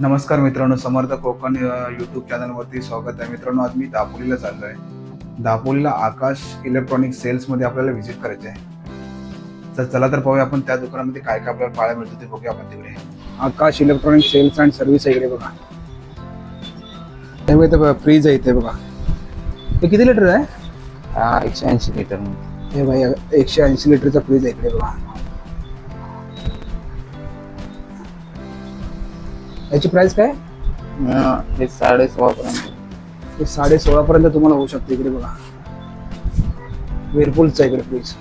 नमस्कार मित्रांनो समर्थ कोकण यूट्यूब चॅनलवरती स्वागत आहे. मित्रांनो आज मी दापोलीला चाललो आहे दापोलीला आकाश इलेक्ट्रॉनिक सेल्समध्ये आपल्याला व्हिजिट करायचे आहे. तर चला तर पाहूया आपण त्या दुकानामध्ये काय काय आपल्याला पाहायला मिळतं ते बघूया आपण तिकडे. Akash electronic sales and service आहे इकडे बघा. त्यामुळे इथे फ्रीज आहे इथे बघा. ते किती लिटर आहे? एकशे ऐंशी लिटर हे भाई एकशे ऐंशी लिटरचा फ्रीज आहे इकडे बघा. याची प्राइस काय? हे साडे सोळा पर्यंत ते साडे सोळा पर्यंत तुम्हाला होऊ शकते इकडे बघा. वेरपूलचा इकडे फ्रीज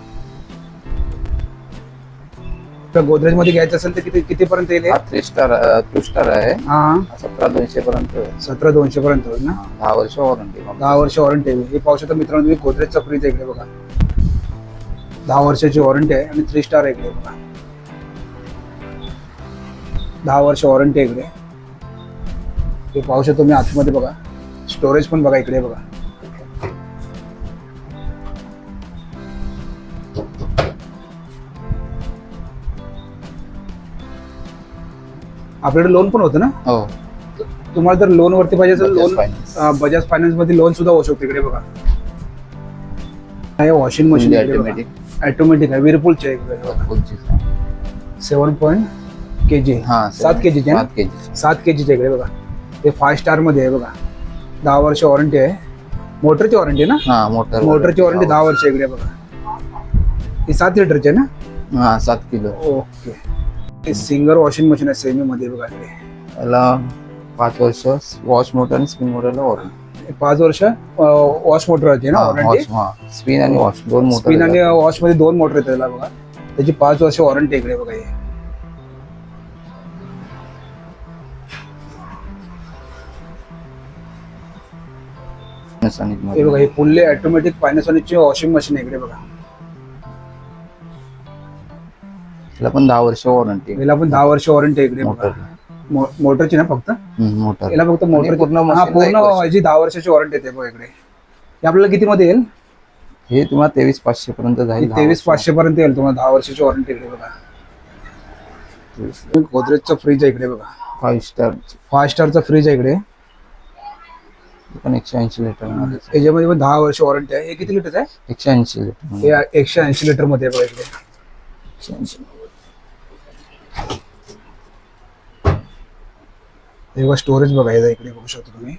तर गोदरेजमध्ये घ्यायचं असेल तर किती किती पर्यंत येईल हे? हा थ्री स्टार टू स्टार आहे. हा. सतरा दोनशे पर्यंत सतरा दोनशे पर्यंत होईल ना? दहा वर्ष वॉरंटी दहा वर्ष वॉरंटी आहे. हे पाहू शकता मित्रांनो तुम्ही गोदरेजचा फ्रीज आहे इकडे बघा. दहा वर्षाची वॉरंटी आहे आणि थ्री स्टार आहे इकडे बघा. दहा वर्ष वॉरंटी आहे इकडे. हे पाहू शकतो तुम्ही आतमध्ये बघा. स्टोरेज पण बघा इकडे बघा. आपल्याकडे लोन पण होतं ना? हो. तुम्हाला जर लोन वरती पाहिजे तर लोन बजाज फायनान्समध्ये लोन सुद्धा होऊ शकतो इकडे बघा. हे वॉशिंग मशीन ऑटोमॅटिक ऑटोमॅटिक आहे विरपूलचे सेवन पॉईंट के जी हा सात चे ना? सात के जी सात के जीचे इकडे बघा. हे फाय स्टारमध्ये आहे बघा. दहा वर्ष वॉरंटी आहे. मोटरची वॉरंटी ना? हा मोटर मोटरची वॉरंटी दहा वर्ष इकडे बघा. ही सात लिटरची आहे ना? हा सात किलो. ओके. हे सिंगर वॉशिंग मशीन आहे सेमी मध्ये बघा इकडे. याला पाच वर्ष वॉश मोटर आणि स्पिन मोटरला वॉरंटी हे पाच वर्ष वॉश मोटर आहे ना वॉरंटी हा. स्पिन आणि वॉश दोन मोटर स्पिन आणि वॉशमध्ये दोन मोटर येतात त्याला बघा. त्याची पाच वर्ष वॉरंटी इकडे बघा हे. हे बघा हे फुल्ले ऑटोमॅटिक पॅनासॉनिकची वॉशिंग मशीन आहे इकडे बघा. त्याला पण दहा वर्ष वॉरंटी याला पण दहा वर्ष वॉरंटी इकडे बघा. मोटर मोटरची ना फक्त? मोटर याला फक्त मोटर पूर्ण हा पूर्ण. याची दहा वर्षाची वॉरंटी येते बघा इकडे. हे आपल्याला किती मध्ये येईल? हे तुम्हाला तेवीस पाचशे पर्यंत जाईल तेवीस. पाचशे पर्यंत येईल तुम्हाला दहा वर्षाची वॉरंटी इकडे बघा. गोदरेजचं फ्रीज आहे इकडे बघा. फाईव्ह स्टार फाय स्टारचा फ्रीज आहे इकडे. पण एकशे ऐंशी लिटरमध्ये याच्यामध्ये पण दहा वर्ष वॉरंटी आहे. हे किती लिटर आहे? एकशे ऐंशी लिटर हे एकशे ऐंशी लिटरमध्ये आहे बघा इकडे. एकशे ऐंशी हे बघा स्टोरेज बघा हे इकडे बघू शकता तुम्ही.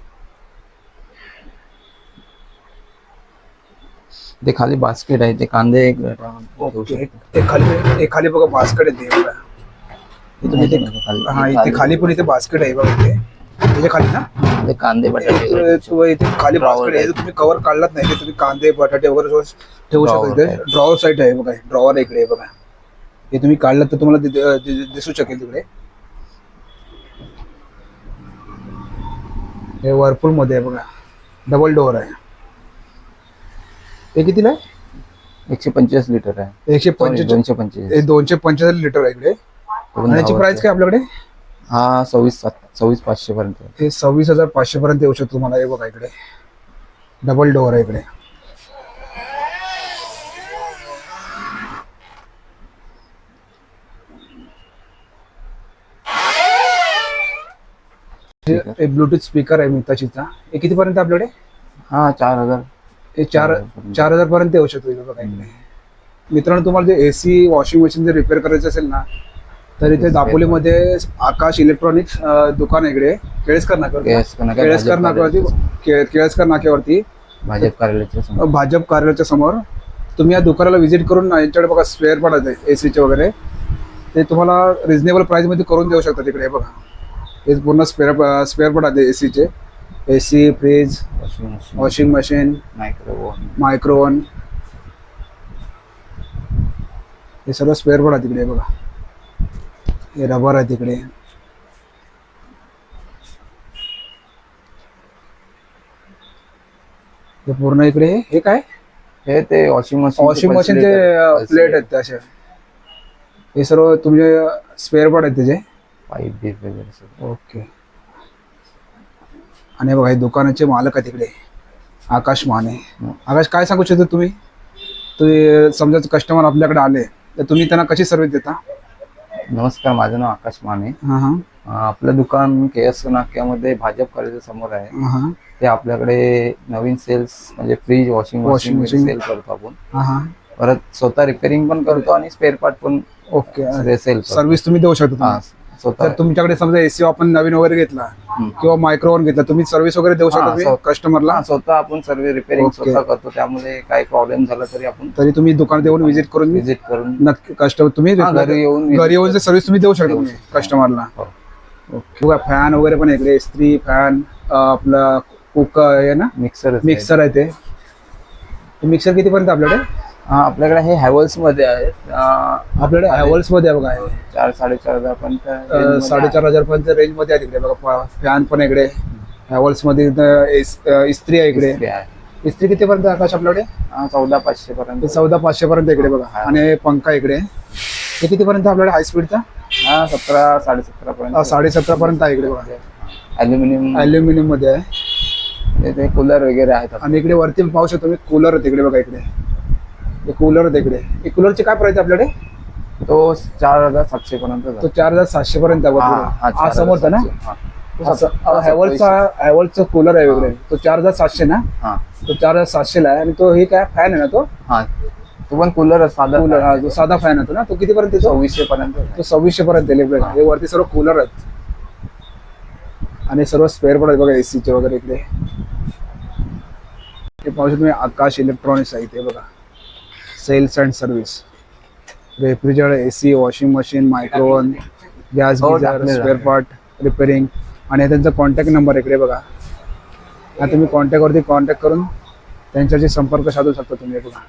ते खाली बास्केट आहे ते कांदे एक खाली एक खाली बघा बास्केट आहे ते बघा. हे तुम्ही ते हा इथे खाली पण इथे बास्केट आहे बघा इथे. त्याच्याखाली ना? ते कांदे बटाटे इथे खाली बास्केट आहे. तुम्ही कव्हर काढलात नाही तुम्ही कांदे बटाटे वगैरे ठेवू शकता इथे. ड्रॉवर साईट आहे बघा ड्रॉवर इकडे बघा. हे तुम्ही काढलात तर तुम्हाला दिसू शकेल तिकडे. हे वर्लपूल मध्ये आहे बघा. डबल डोअर आहे. हे कितीला आहे? एकशे पंचवीस लिटर आहे. एकशे पंचेचाळीस दोनशे हे पंचेचाळीस लिटर आहे इकडे. याची प्राइस. काय आपल्याकडे? हा सव्वीस सात- सव्वीस पाचशे पर्यंत. हे सव्वीस हजार पाचशे पर्यंत येऊ शकतो तुम्हाला. हे बघा इकडे. डबल डोअर आहे इकडे. हे ब्लूटूथ स्पीकर आहे मिताशीचा हे किती पर्यंत आपल्याकडे? हा चार हजार. हे चार चार हजार पर्यंत. येऊ शकतो इकडे बघा इकडे. मित्रांनो तुम्हाला जे एसी वॉशिंग मशीन जर रिपेअर करायचं असेल ना तर इथे दापोलीमध्ये आकाश इलेक्ट्रॉनिक्स दुकान आहे इकडे. केळसकर नाक्यावर केळसकर नाक्यावरती केळसकर नाक्यावरती. भाजप कार्यालयाच्या समोर. भाजप कार्यालयाच्या समोर. तुम्ही या दुकानाला व्हिजिट करून ना, यांच्याकडे बघा स्पेअर पण आहे एसीचे वगैरे. ते तुम्हाला रिझनेबल प्राइसमध्ये करून देऊ शकतात तिकडे बघा. हे पूर्ण स्पेअर स्पेअर पण आहे एसीचे AC fridge washing machine microwave micro oven हे सगळं स्पेअर पण आहे तिकडे बघा. हे रबर आहे तिकडे. हे पूर्ण इकडे हे काय? हे ते वॉशिंग मशीन वॉशिंग मशीनचे प्लेट आहेत असे. हे सर्व तुमचे स्पेअर पण आहेत त्याचे? पाईप बीप वगैरे सगळं. ओके. आणि बघा हे दुकानाचे मालक आहेत तिकडे. आकाश माने. आकाश काय सांगू शकतो तुम्ही? तुम्ही समजा कस्टमर आपल्याकडे आले तर तुम्ही त्यांना कशी सर्व्हिस देता? नमस्कार माझं नाव आकाश माने. आपलं दुकान के एस नाक्यामध्ये भाजप कॉलेजच्या समोर आहे. हा ते आपल्याकडे नवीन सेल्स म्हणजे फ्रीज वॉशिंग machine. सेल करतो आपण. परत स्वतः रिपेअरिंग पण करतो आणि स्पेअर पार्ट पण ओके. सेल सर्व्हिस तुम्ही देऊ शकता. हा. स्वतः. तुमच्याकडे समजा एसी आपण नवीन वगैरे घेतला. किंवा मायक्रोवन घेतला तुम्ही सर्व्हिस वगैरे देऊ हा, शकता कस्टमरला हा, स्वतः आपण सर्व रिपेअरिंग. स्वतः करतो त्यामुळे काही प्रॉब्लेम झाला तरी आपण तरी तुम्ही दुकानात येऊन व्हिजिट करून विजिट करून नक्की कस्टमर तुम्ही हा, घरी येऊन visit घरी येऊन सर्व्हिस तुम्ही देऊ शकता देऊ तुम्ही शकतो. कस्टमरला हो. ओके बघा फॅन वगैरे पण आहे इकडे. इस्त्री फॅन आपला कुकर आहे ना? मिक्सर मिक्सर आहे ते. मिक्सर कितीपर्यंत आपल्याकडे? आपल्याकडे हे हॅवल्समध्ये आहेत आपल्याकडे हॅवल्समध्ये बघा. चार साडेचार हजार पर्यंत साडेचार हजार पर्यंत रेंजमध्ये आहे तिकडे बघा फॅन पण इकडे. हॅवल्समध्ये इस्त्री आहे. इकडे. इस्त्री कितीपर्यंत आहे आकाश आपल्याकडे? चौदा पाचशे पर्यंत चौदा पाचशे पर्यंत इकडे बघा. आणि पंखा इकडे. हे कितीपर्यंत आहे आपल्याकडे हाय स्पीडचा हा सतरा साडेसतरा पर्यंत साडे सतरा पर्यंत आहे इकडे बघा. अल्युमिनियम अल्युमिनियममध्ये आहे. ते कूलर वगैरे आहेत. आणि इकडे वरती पाहू शकतो तुम्ही कूलर आहे तिकडे बघा इकडे. हे कूलर तिकडे हे कूलरची काय प्राइस आहे आपल्याकडे? तो चार हजार सातशे पर्यंत तो चार हजार सातशे पर्यंत. हा समोरचा ना? हॅवलचा हॅवलचा कूलर आहे वेगळे तो चार हजार सातशे ना? हा. तो चार हजार सातशे ला आहे आणि तो हे काय फॅन आहे ना तो? हा. तो पण कूलर साधा कूलर हा जो साधा फॅन आहे तो ना? तो किती पर्यंत येतो? सव्वीसशे पर्यंत तो सव्वीसशे पर्यंत बघा. हे. वरती सर्व कूलर आहेत. आणि सर्व स्पेअर पण आहेत बघा एसीचे वगैरे इकडे. हे पाहू शकता तुम्ही आकाश इलेक्ट्रॉनिक्स आहे इथे बघा. Sales and service. Refrigerator AC washing machine microwave gas हो, गिझर स्पेअर. पार्ट रिपेअरिंग आणि त्यांचा कॉन्टॅक्ट नंबर इकडे बघा. हा तुम्ही कॉन्टॅक्टवरती कॉन्टॅक्ट करून त्यांच्याशी संपर्क साधू शकता तुम्ही बघा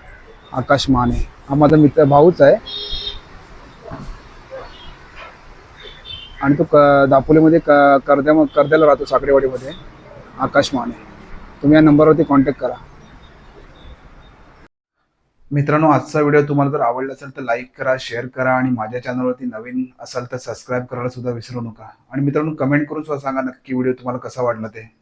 आकाश माने. हा माझा मित्र भाऊच आहे. आणि तो क दापोलीमध्ये क कर्द्या कर्द्याला राहतो साखरेवाडीमध्ये. आकाश माने. तुम्ही या नंबरवरती कॉन्टॅक्ट करा. मित्रांनो आजचा व्हिडिओ तुम्हाला जर आवडला असेल तर लाईक करा शेअर करा आणि माझ्या चॅनलवरती नवीन असाल तर सबस्क्राईब करायला सुद्धा विसरू नका. आणि मित्रांनो कमेंट करून सुद्धा सांगा नक्की व्हिडिओ तुम्हाला कसा वाटला ते.